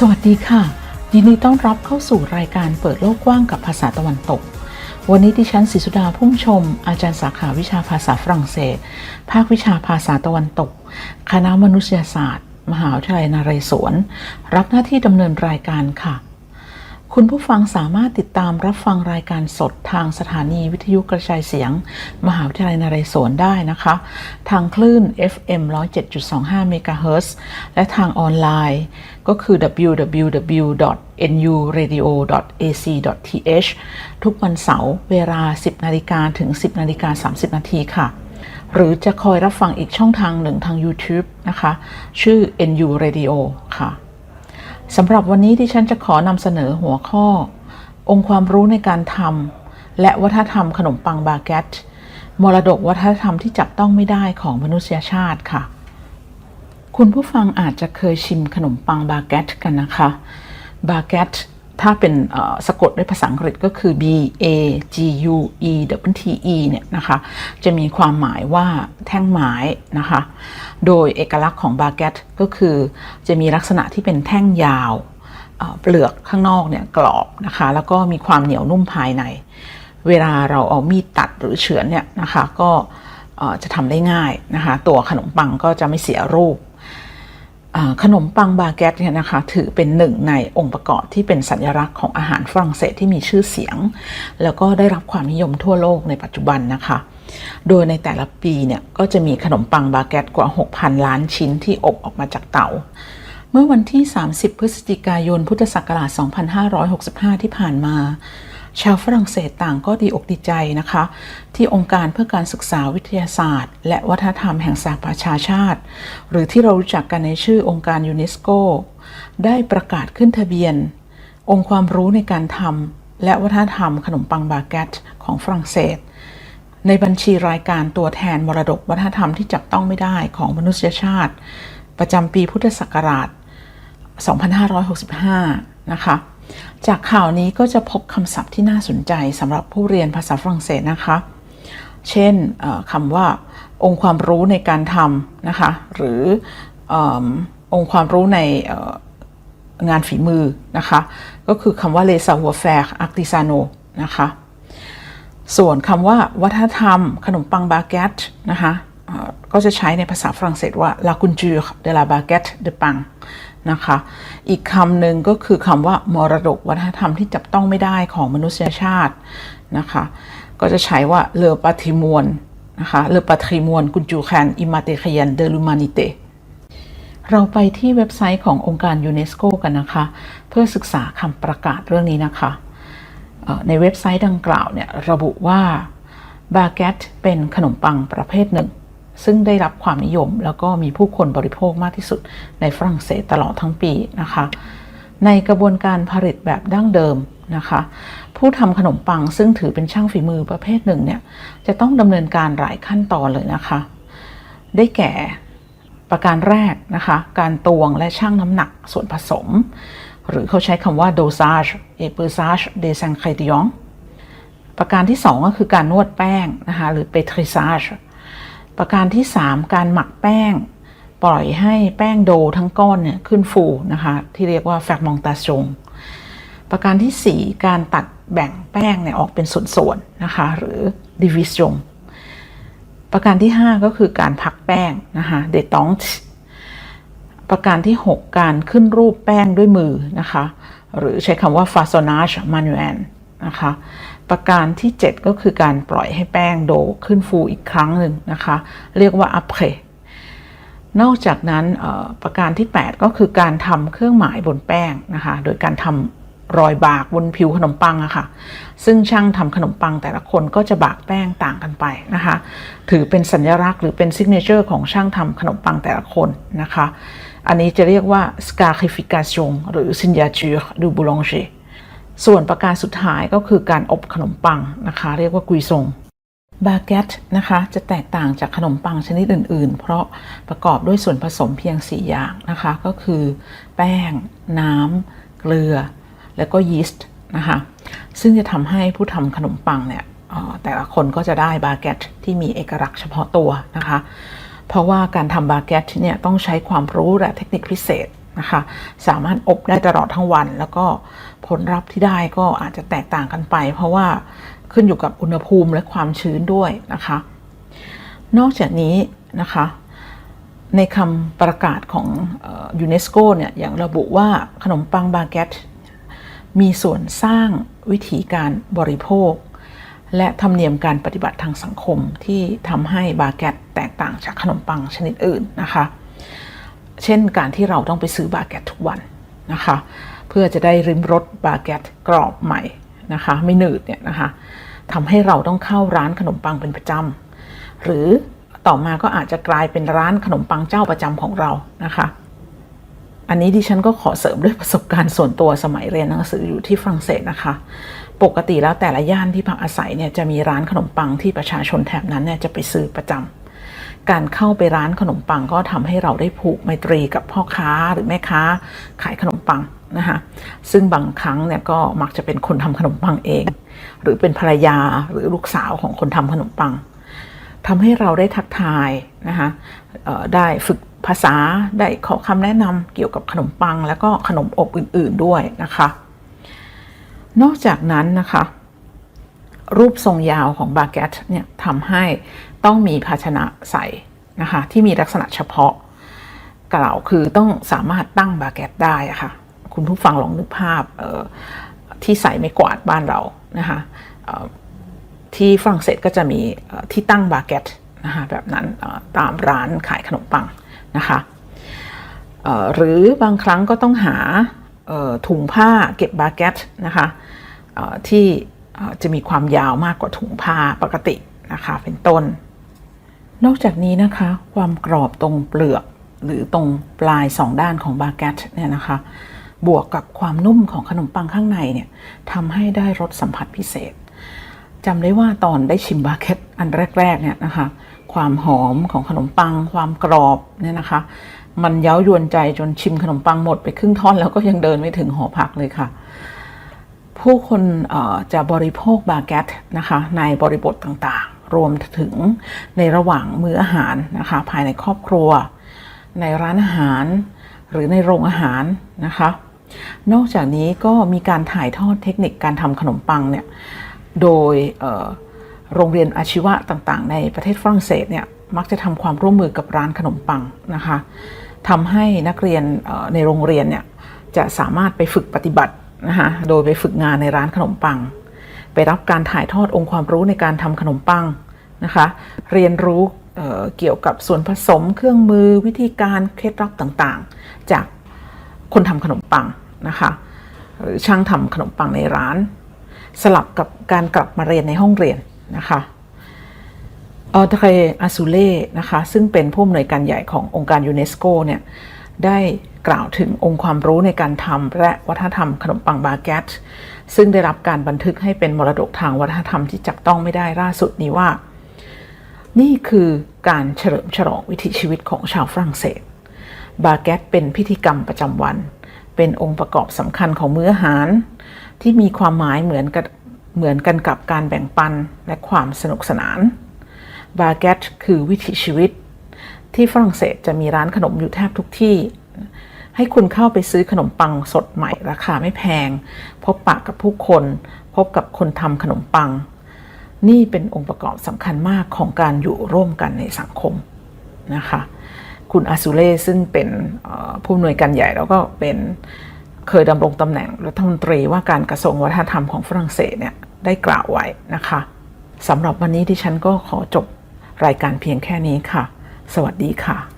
สวัสดีค่ะ ยินดีต้อนรับเข้าสู่รายการเปิดโลกกว้างกับภาษาตะวันตก วันนี้ดิฉันศิสุดาพุ่มชม อาจารย์สาขาวิชาภาษาฝรั่งเศส ภาควิชาภาษาตะวันตก คณะมนุษยศาสตร์ มหาวิทยาลัยนเรศวร รับหน้าที่ดำเนินรายการค่ะ คุณผู้ฟังสามารถติดตามรับฟังรายการสดทางสถานีวิทยุกระจายเสียง มหาวิทยาลัยนเรศวรได้นะคะ ทางคลื่น FM 107.25 MHz และทางออนไลน์ ก็คือ www.nuradio.ac.th ทุกวันเสาร์เวลา 10 นาฬิกาถึง 10 นาฬิกา 30 นาทีค่ะ หรือจะคอยรับฟังอีกช่องทางหนึ่งทาง YouTube นะคะ ชื่อ NU Radio ค่ะ สำหรับวันนี้ที่ฉันจะขอนำเสนอหัวข้อ องค์ความรู้ในการทำและวัฒนธรรมขนมปังบาเกตมรดกวัฒนธรรมที่จับต้องไม่ได้ของมนุษยชาติค่ะ คุณผู้ฟังอาจจะเคยชิมขนมปังบาเกตกันนะคะ บาเกต ถ้าเป็นสะกดด้วยภาษาอังกฤษก็คือ B A G U E W T E เนี่ยนะคะ จะมีความหมายว่าแท่งไม้นะคะ โดยเอกลักษณ์ของบาเกตก็คือจะมีลักษณะที่เป็นแท่งยาว เปลือกข้างนอกเนี่ยกรอบนะคะ แล้วก็มีความเหนียวนุ่มภายใน เวลาเราเอามีดตัดหรือเฉือนเนี่ยนะคะ ก็จะทำได้ง่ายนะคะ ตัวขนมปังก็จะไม่เสียรูป ขนมปังบาเกตเนี่ยนะคะถือเป็นหนึ่งในองค์ประกอบที่เป็นสัญลักษณ์ของอาหารฝรั่งเศสที่มีชื่อเสียง แล้วก็ได้รับความนิยมทั่วโลกในปัจจุบันนะคะ โดยในแต่ละปีเนี่ยก็จะมีขนมปังบาเกตกว่า 6,000 ล้านชิ้นที่อบออกมาจากเตาเมื่อวันที่ 30 พฤศจิกายน พุทธศักราช 2565 ที่ผ่านมา ชาวฝรั่งเศสต่างก็ดีอกดีใจนะคะ ที่องค์การเพื่อการศึกษาวิทยาศาสตร์ และวัฒนธรรมแห่งสหประชาชาติ หรือที่เรารู้จักกันในชื่อองค์การยูเนสโกได้ประกาศขึ้นทะเบียน องค์ความรู้ในการทำและวัฒนธรรมขนมปังบาเกตของฝรั่งเศส ในบัญชีรายการตัวแทนมรดกวัฒนธรรมที่จับต้องไม่ได้ของมนุษยชาติ ประจำปีพุทธศักราช 2565 นะคะ จากข่าวนี้ก็จะพบคำศัพท์ที่น่าสนใจสำหรับผู้เรียนภาษาฝรั่งเศสนะคะ เช่นคำว่า องค์ความรู้ในการทำนะคะ หรือองค์ความรู้ในงานฝีมือนะคะ ก็คือคำว่า les savoir-faire artisanaux นะคะ ส่วนคำว่าวัฒนธรรม ขนมปังบาเกตนะคะก็จะใช้ในภาษาฝรั่งเศสว่า la culture de la baguette de pain นะคะ อีกคำหนึ่งก็คือคำว่ามรดกวัฒนธรรมที่จับต้องไม่ได้ของมนุษยชาตินะคะ ก็จะใช้ว่า le patrimoine นะคะ le patrimoine culturel immatériel de l'humanité เราไปที่เว็บไซต์ขององค์การยูเนสโกกันนะคะ เพื่อศึกษาคำประกาศเรื่องนี้นะคะ ในเว็บไซต์ดังกล่าวเนี่ยระบุว่าบาเกตเป็นขนมปังประเภทหนึ่ง ซึ่งได้รับความนิยม แล้วก็มีผู้คนบริโภคมากที่สุดในฝรั่งเศสตลอดทั้งปีนะคะ ในกระบวนการผลิตแบบดั้งเดิมนะคะ ผู้ทำขนมปังซึ่งถือเป็นช่างฝีมือประเภทหนึ่งเนี่ยจะต้องดำเนินการหลายขั้นตอนเลยนะคะ ได้แก่ประการแรกนะคะ การตวงและชั่งน้ำหนักส่วนผสม หรือเขาใช้คำว่า dosage et pesage des ingrédients ประการที่ 2 ก็คือการนวดแป้งนะคะหรือ pétrissage ประการที่ 3 การหมักแป้ง ปล่อยให้แป้งโดทั้งก้อนเนี่ยขึ้นฟูนะคะ ที่เรียกว่า fermentation ประการทีสี่ 4 การตัดแบ่งแป้งเนี่ยออกเป็นส่วนๆนะคะ หรือ division ประการที่ 5 ก็คือการพักแป้งนะคะ détente ประการที่ 6 การขึ้นรูปแป้งด้วยมือนะคะ หรือใช้คำว่า façonnage manuel นะคะ ประการที่ 7 ก็คือการปล่อยให้แป้งโดขึ้นฟูอีกครั้งหนึ่งนะคะ เรียกว่า après นอกจากนั้นประการที่ 8 ก็คือการทำเครื่องหมายบนแป้งนะคะ โดยการทำรอยบากบนผิวขนมปังอะค่ะ ซึ่งช่างทำขนมปังแต่ละคนก็จะบากแป้งต่างกันไปนะคะ ถือเป็นสัญลักษณ์หรือเป็นซิกเนเจอร์ของช่างทำขนมปังแต่ละคนนะคะ อันนี้จะเรียกว่า scarification หรือ signature du boulanger ส่วนประการสุดท้ายก็คือการอบขนมปังนะคะ เรียกว่ากุยซงบาเกตนะคะจะแตกต่างจากขนมปังชนิดอื่น ๆ เพราะประกอบด้วยส่วนผสมเพียง 4 อย่างนะคะ ก็คือ แป้ง น้ำเกลือ แล้วก็ยีสต์นะคะซึ่งจะทำให้ผู้ทำขนมปังเนี่ยแต่ละคนก็จะได้บาเกตที่มีเอกลักษณ์เฉพาะตัวนะคะ เพราะว่าการทำบาเกตเนี่ยต้องใช้ความรู้และเทคนิคพิเศษ นะคะ สามารถอบได้ตลอดทั้งวัน แล้วก็ผลลัพธ์ที่ได้ก็อาจจะแตกต่างกันไป เพราะว่าขึ้นอยู่กับอุณหภูมิและความชื้นด้วยนะคะ นอกจากนี้นะคะในคำประกาศของยูเนสโกเนี่ยอย่างระบุว่าขนมปังบาเกตมีส่วนสร้างวิธีการบริโภค และธรรมเนียมการปฏิบัติทางสังคมที่ทำให้บาเกตแตกต่างจากขนมปังชนิดอื่นนะคะ เช่นการที่เราต้องไปซื้อบาเกตทุกวันนะคะ เพื่อจะได้ริมรสบาเกตกรอบใหม่นะคะ ไม่หนืดเนี่ยนะคะทำให้เราต้องเข้าร้านขนมปังเป็นประจำหรือต่อมาก็อาจจะกลายเป็นร้านขนมปังเจ้าประจำของเรานะคะ อันนี้ดิฉันก็ขอเสริมด้วยประสบการณ์ส่วนตัวสมัยเรียนหนังสืออยู่ที่ฝรั่งเศสนะคะ ปกติแล้วแต่ละย่านที่พักอาศัยเนี่ยจะมีร้านขนมปังที่ประชาชนแถบนั้นเนี่ยจะไปซื้อประจำ การเข้าไปร้านขนมปังก็ทำให้เราได้ผูกไมตรีกับพ่อค้าหรือแม่ค้าขายขนมปังนะคะซึ่งบางครั้งเนี่ยก็มักจะเป็นคนทำขนมปังเอง หรือเป็นภรรยาหรือลูกสาวของคนทำขนมปังทำให้เราได้ทักทายนะคะได้ฝึกภาษาได้ขอคำแนะนำเกี่ยวกับขนมปัง แล้วก็ขนมอบอื่น ๆด้วยนะคะ นอกจากนั้นนะคะ รูปทรงยาวของบาเกตเนี่ยทำให้ต้องมีภาชนะใส่นะคะที่มีลักษณะเฉพาะกล่าวคือต้องสามารถตั้งบาเกตได้ะคะ่ะคุณผู้ฟังลองนึกภาพที่ใส่ไม่กวาดบ้านเรานะคะที่ฝรั่งเศสก็จะมีที่ตั้งบาเกตนะคะแบบนั้นตามร้านขายขนมปังนะคะหรือบางครั้งก็ต้องหาถุงผ้าเก็บบาเกตนะคะที่ จะมีความยาวมากกว่าถุงผ้าปกตินะคะเป็นต้น นอกจากนี้นะคะ ความกรอบตรงเปลือกหรือตรงปลายสองด้านของบาเกตเนี่ยนะคะ บวกกับความนุ่มของขนมปังข้างในเนี่ยทำให้ได้รสสัมผัสพิเศษจำได้ว่าตอนได้ชิมบาเกตอันแรกๆเนี่ยนะคะความหอมของขนมปัง ความกรอบเนี่ยนะคะ มันเย้ายวนใจจนชิมขนมปังหมดไปครึ่งท่อนแล้วก็ยังเดินไม่ถึงหอพักเลยค่ะ ผู้คนจะบริโภคบาเกตนะคะในบริบทต่างๆ รวมถึงในระหว่างมื้ออาหารนะคะภายในครอบครัว ในร้านอาหารหรือในโรงอาหารนะคะ นอกจากนี้ก็มีการถ่ายทอดเทคนิคการทำขนมปังเนี่ยโดยโรงเรียนอาชีวะต่างๆ ในประเทศฝรั่งเศสเนี่ยมักจะทำความร่วมมือกับร้านขนมปังนะคะทำให้นักเรียนในโรงเรียนเนี่ยจะสามารถไปฝึกปฏิบัติ นะคะโดยไปฝึกงานในร้านขนมปัง ไปรับการถ่ายทอดองค์ความรู้ในการทำขนมปังนะคะ เรียนรู้เเกี่ยวกับส่วนผสมเครื่องมือวิธีการเคล็ดลับต่างๆ จากคนทำขนมปังนะคะหรือช่างทำขนมปังในร้าน สลับกับการกลับมาเรียนในห้องเรียนนะคะออเทรอาซูเล่นะคะซึ่งเป็นผู้อำนวยการใหญ่ขององค์การยูเนสโกเนี่ย ได้กล่าวถึงองค์ความรู้ในการทำและวัฒนธรรมขนมปังบาเกตซึ่งได้รับการบันทึกให้เป็นมรดกทางวัฒนธรรมที่จับต้องไม่ได้ล่าสุดนี้ว่า นี่คือการเฉลิมฉลองวิถีชีวิตของชาวฝรั่งเศส บาเกตเป็นพิธีกรรมประจำวัน เป็นองค์ประกอบสำคัญของมื้ออาหาร ที่มีความหมายเหมือนกันเหมือนกันกับการแบ่งปันและความสนุกสนาน บาเกตคือวิถีชีวิต ที่ฝรั่งเศสจะมีร้านขนมอยู่แทบทุกที่ ให้คุณเข้าไปซื้อขนมปังสดใหม่ราคาไม่แพง พบปะกับผู้คน พบกับคนทำขนมปัง นี่เป็นองค์ประกอบสำคัญมากของการอยู่ร่วมกันในสังคมนะคะคุณอาซูเล่ซึ่งเป็นผู้อำนวยการใหญ่แล้วก็เป็นเคยดำรงตำแหน่งรัฐมนตรีว่าการกระทรวงวัฒนธรรมของฝรั่งเศสเนี่ยได้กล่าวไว้นะคะสำหรับวันนี้ที่ฉันก็ขอจบรายการเพียงแค่นี้ค่ะ สวัสดีค่ะ